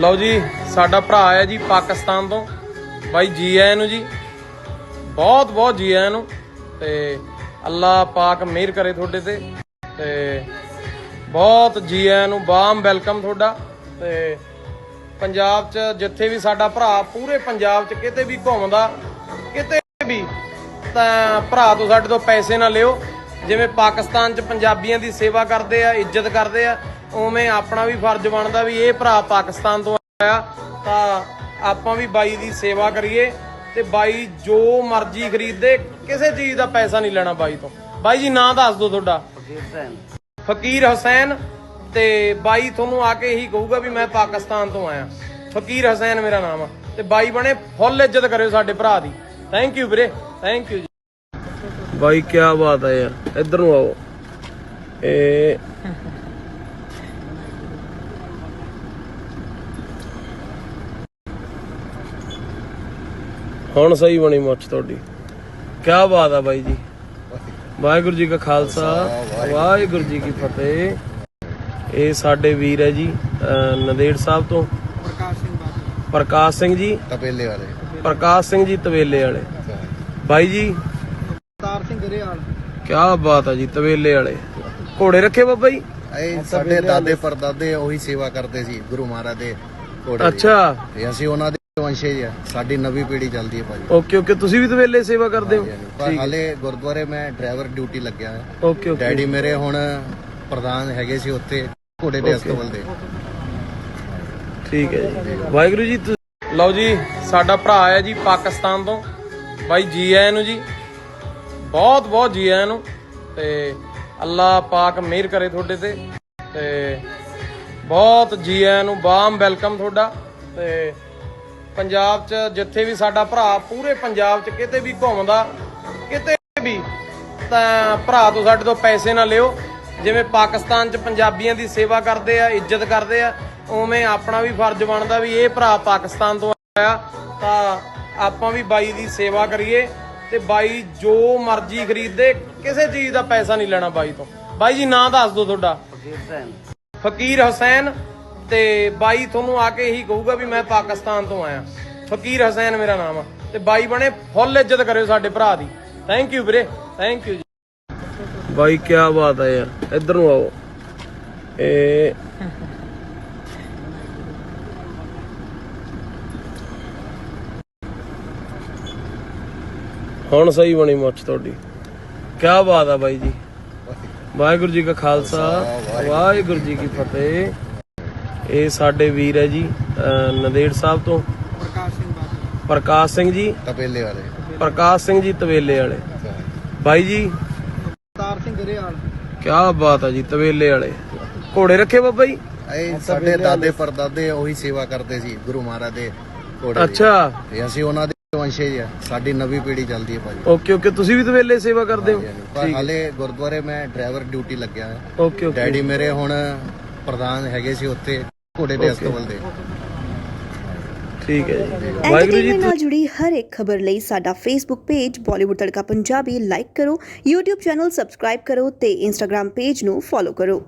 ਲਓ ਜੀ, ਸਾਡਾ ਭਰਾ ਆਇਆ ਜੀ ਪਾਕਿਸਤਾਨ ਤੋਂ। ਬਾਈ ਜੀ ਆਇਆਂ ਨੂੰ ਜੀ। ਬਹੁਤ ਬਹੁਤ ਜੀ ਆਇਆਂ ਨੂੰ। ਤੇ ਅੱਲਾ ਪਾਕ ਮਿਹਰ ਕਰੇ ਤੁਹਾਡੇ ਤੇ। ਤੇ ਬਹੁਤ ਜੀ ਆਇਆਂ ਨੂੰ ਬਾਮ ਵੈਲਕਮ ਤੁਹਾਡਾ। ਤੇ ਪੰਜਾਬ 'ਚ ਜਿੱਥੇ ਵੀ ਸਾਡਾ ਭਰਾ, ਪੂਰੇ ਪੰਜਾਬ 'ਚ ਕਿਤੇ ਵੀ ਘੁੰਮਦਾ, ਕਿਤੇ ਵੀ, ਤਾਂ ਭਰਾ ਤੋਂ ਸਾਡੇ ਤੋਂ ਪੈਸੇ ਨਾ ਲਿਓ। ਜਿਵੇਂ ਪਾਕਿਸਤਾਨ 'ਚ ਪੰਜਾਬੀਆਂ ਦੀ ਸੇਵਾ ਕਰਦੇ ਆ, ਇੱਜ਼ਤ ਕਰਦੇ ਆ ਉਵੇਂ ਆਪਣਾ ਵੀ ਫਰਜ਼ ਬਣਦਾ ਵੀ ਇਹ ਭਰਾ ਪਾਕਿਸਤਾਨ ਤੋਂ ਆਇਆ ਤਾਂ ਆਪਾਂ ਵੀ ਬਾਈ ਦੀ ਸੇਵਾ ਕਰੀਏ ਤੇ ਬਾਈ ਜੋ ਮਰਜ਼ੀ ਖਰੀਦੇ ਕਿਸੇ ਚੀਜ਼ ਦਾ ਪੈਸਾ ਨਹੀਂ ਲੈਣਾ ਬਾਈ ਤੋਂ। ਬਾਈ ਜੀ ਨਾਂ ਦੱਸ ਦਿਓ ਤੁਹਾਡਾ। ਫਕੀਰ ਹੁਸੈਨ ਤੇ ਬਾਈ ਤੁਹਾਨੂੰ ਆ ਕੇ ਇਹੀ ਕਹੂਗਾ ਵੀ ਮੈਂ ਪਾਕਿਸਤਾਨ ਤੋਂ ਆਇਆ। ਫਕੀਰ ਹੁਸੈਨ ਮੇਰਾ ਨਾਮ ਆ। ਤੇ ਬਾਈ ਬਣੇ ਫੁੱਲ ਇੱਜ਼ਤ ਕਰਿਓ ਸਾਡੇ ਭਰਾ ਦੀ। ਥੈਂਕ ਯੂ ਵੀਰੇ ਥੈਂਕ ਯੂ ਜੀ। ਬਾਈ ਕੀ ਬਾਤ ਹੈ ਯਾਰ। ਇੱਧਰ ਨੂੰ ਆਓ। ਇਹ ਹੁਣ ਸਹੀ ਬਣੀ ਮੁੱਛ ਤੁਹਾਡੀ। ਕੀ ਬਾਤ ਆ ਬਾਈ ਜੀ। ਵਾਹਿਗੁਰੂ ਜੀ ਕਾ ਖਾਲਸਾ ਵਾਹਿਗੁਰੂ ਜੀ ਕੀ ਫਤਿਹ। ਇਹ ਸਾਡੇ ਵੀਰ ਹੈ ਜੀ ਨੰਦੇੜ ਸਾਹਿਬ ਤੋਂ। ਪ੍ਰਕਾਸ਼ ਸਿੰਘ ਜੀ। ਤਪੇਲੇ ਵਾਲੇ। ਪ੍ਰਕਾਸ਼ ਸਿੰਘ ਜੀ ਤਵੇਲੇ ਵਾਲੇ। ਬਾਈ ਜੀ। ਅਵਤਾਰ ਸਿੰਘ ਗਰੇਵਾਲ। ਕੀ ਬਾਤ ਆ ਜੀ ਤਵੇਲੇ ਵਾਲੇ। ਘੋੜੇ ਰੱਖੇ ਬਾਬਾ ਜੀ? ਇਹ ਸਾਡੇ ਦਾਦੇ ਪਰਦਾਦੇ ਉਹੀ ਸੇਵਾ ਕਰਦੇ ਸੀ ਗੁਰੂ ਮਹਾਰਾਜ ਦੇ ਘੋੜੇ। ਅੱਛਾ। ਤੇ ਅਸੀਂ ਉਹਨਾਂ ਦੇ ਵੰਸ਼ਜ ਆ ਸਾਡੀ ਨਵੀਂ ਪੀੜ੍ਹੀ ਚੱਲਦੀ ਹੈ ਭਾਜੀ। Okay okay. ਤੁਸੀਂ ਵੀ ਤਵੇਲੇ ਸੇਵਾ ਕਰਦੇ ਹੋ? ਪਰ ਹਾਲੇ ਗੁਰਦੁਆਰੇ ਮੈਂ ਡਰਾਈਵਰ ਡਿਊਟੀ ਲੱਗਿਆ ਹੈ ਓਕੇ ਓਕੇ। ਡੈਡੀ ਮੇਰੇ ਹੁਣ ਪ੍ਰਧਾਨ ਹੈਗੇ ਸੀ ਉੱਥੇ ਘੋੜੇ ਦੇ ਅਸਤਬਲ ਦੇ। ਠੀਕ ਹੈ ਜੀ। ਵਾਹਿਗੁਰੂ ਜੀ ਲਓ ਜੀ ਸਾਡਾ ਭਰਾ ਆਇਆ ਜੀ ਪਾਕਿਸਤਾਨ ਤੋਂ। ਬਾਈ ਜੀ ਆਇਆਂ ਨੂੰ ਜੀ। ਬਹੁਤ ਬਹੁਤ ਜੀ ਆਇਆਂ ਨੂੰ। ਤੇ ਅੱਲਾ ਪਾਕ ਮਿਹਰ ਕਰੇ ਤੁਹਾਡੇ ਤੇ। ਤੇ ਬਹੁਤ ਜੀ ਆਇਆਂ ਨੂੰ ਬਾਮ ਵੈਲਕਮ ਤੁਹਾਡਾ। ਤੇ ਪੰਜਾਬ 'ਚ ਜਿੱਥੇ ਵੀ ਸਾਡਾ ਭਰਾ ਪੂਰੇ ਪੰਜਾਬ 'ਚ ਕਿਤੇ ਵੀ ਘੁੰਮਦਾ ਕਿਤੇ ਵੀ ਤਾਂ ਭਰਾ ਤੋਂ ਸਾਡੇ ਤੋਂ ਪੈਸੇ ਨਾ ਲਿਓ। ਜਿਵੇਂ ਪਾਕਿਸਤਾਨ 'ਚ ਪੰਜਾਬੀਆਂ ਦੀ ਸੇਵਾ ਕਰਦੇ ਆ ਇੱਜ਼ਤ ਕਰਦੇ ਆ ਉਵੇਂ ਆਪਣਾ ਵੀ ਫਰਜ਼ ਬਣਦਾ ਵੀ ਇਹ ਭਰਾ ਪਾਕਿਸਤਾਨ ਤੋਂ ਆਇਆ ਤਾਂ ਆਪਾਂ ਵੀ ਬਾਈ ਦੀ ਸੇਵਾ ਕਰੀਏ ਤੇ ਬਾਈ ਜੋ ਮਰਜ਼ੀ ਖਰੀਦੇ ਕਿਸੇ ਚੀਜ਼ ਦਾ ਪੈਸਾ ਨਹੀਂ ਲੈਣਾ ਬਾਈ ਤੋਂ। ਬਾਈ ਜੀ ਨਾਂ ਦੱਸ ਦਿਓ ਤੁਹਾਡਾ। ਫਕੀਰ ਹੁਸੈਨ ਤੇ ਬਾਈ ਤੁਹਾਨੂੰ ਆ ਕੇ ਇਹੀ ਕਹੂਗਾ ਵੀ ਮੈਂ ਪਾਕਿਸਤਾਨ ਤੋਂ ਆਇਆ। ਫਕੀਰ ਹੁਸੈਨ ਮੇਰਾ ਨਾਮ ਆ। ਤੇ ਬਾਈ ਬਣੇ ਫੁੱਲ ਇੱਜ਼ਤ ਕਰਿਓ ਸਾਡੇ ਭਰਾ ਦੀ। ਥੈਂਕ ਯੂ ਵੀਰੇ ਥੈਂਕ ਯੂ ਬਾਈ ਕੀ ਬਾਤ ਹੈ ਯਾਰ। ਇੱਧਰ ਨੂੰ ਆਓ। ਇਹ ਹੁਣ ਸਹੀ ਬਣੀ ਮੁੱਛ ਤੁਹਾਡੀ। ਕੀ ਬਾਤ ਆ ਬਾਈ ਜੀ। ਵਾਹਿਗੁਰੂ ਜੀ ਕਾ ਖਾਲਸਾ ਵਾਹਿਗੁਰੂ ਜੀ ਕੀ ਫਤਿਹ। ਇਹ ਸਾਡੇ ਵੀਰ ਹੈ ਜੀ ਅਹ ਨੰਦੇੜ ਸਾਹਿਬ ਤੋਂ। ਪ੍ਰਕਾਸ਼ ਸਿੰਘ ਬਾਦਲ। ਪ੍ਰਕਾਸ਼ ਸਿੰਘ ਜੀ। ਤਪੇਲੇ ਵਾਲੇ। ਪ੍ਰਕਾਸ਼ ਸਿੰਘ ਜੀ ਤਵੇਲੇ ਵਾਲੇ। ਬਾਈ ਜੀ। ਅਵਤਾਰ ਸਿੰਘ ਗਰੇਵਾਲ। ਕੀ ਬਾਤ ਆ ਜੀ ਤਵੇਲੇ ਵਾਲੇ। ਘੋੜੇ ਰੱਖੇ ਬਾਬਾ ਜੀ? ਇਹ ਸਾਡੇ ਦਾਦੇ ਪਰਦਾਦੇ ਉਹੀ ਸੇਵਾ ਕਰਦੇ ਸੀ ਗੁਰੂ ਮਹਾਰਾਜ ਦੇ ਘੋੜੇ ਦੀ। ਅੱਛਾ। ਤੇ ਅਸੀਂ ਉਹਨਾਂ ਦੇ ਵੰਸ਼ਜ ਆ। ਸਾਡੀ ਨਵੀਂ ਪੀੜ੍ਹੀ ਚੱਲਦੀ ਹੈ ਭਾਜੀ। ਓਕੇ ਓਕੇ ਤੁਸੀਂ ਵੀ ਤਵੇਲੇ ਸੇਵਾ ਕਰਦੇ ਹੋ? ਪਰ ਹਾਲੇ ਗੁਰਦੁਆਰੇ ਮੈਂ ਡਰਾਈਵਰ ਡਿਊਟੀ ਲੱਗਿਆ ਹੈ ਓਕੇ ਓਕੇ। ਡੈਡੀ ਮੇਰੇ ਹੁਣ ਪ੍ਰਧਾਨ ਹੈਗੇ ਸੀ ਉੱਥੇ ਘੋੜੇ ਦੇ ਅਸਤਬਲ ਦੇ। ਠੀਕ ਹੈ ਜੀ। ਵਾਹਿਗੁਰੂ ਜੀ ਨਾਲ ਜੁੜੀ ਹਰ ਇੱਕ ਖਬਰ ਲਈ ਸਾਡਾ Facebook page Bollywood Tadka Punjabi like ਕਰੋ YouTube ਚੈਨਲ ਸਬਸਕ੍ਰਾਈਬ ਕਰੋ ਤੇ Instagram ਪੇਜ ਨੂੰ ਫੋਲੋ ਕਰੋ।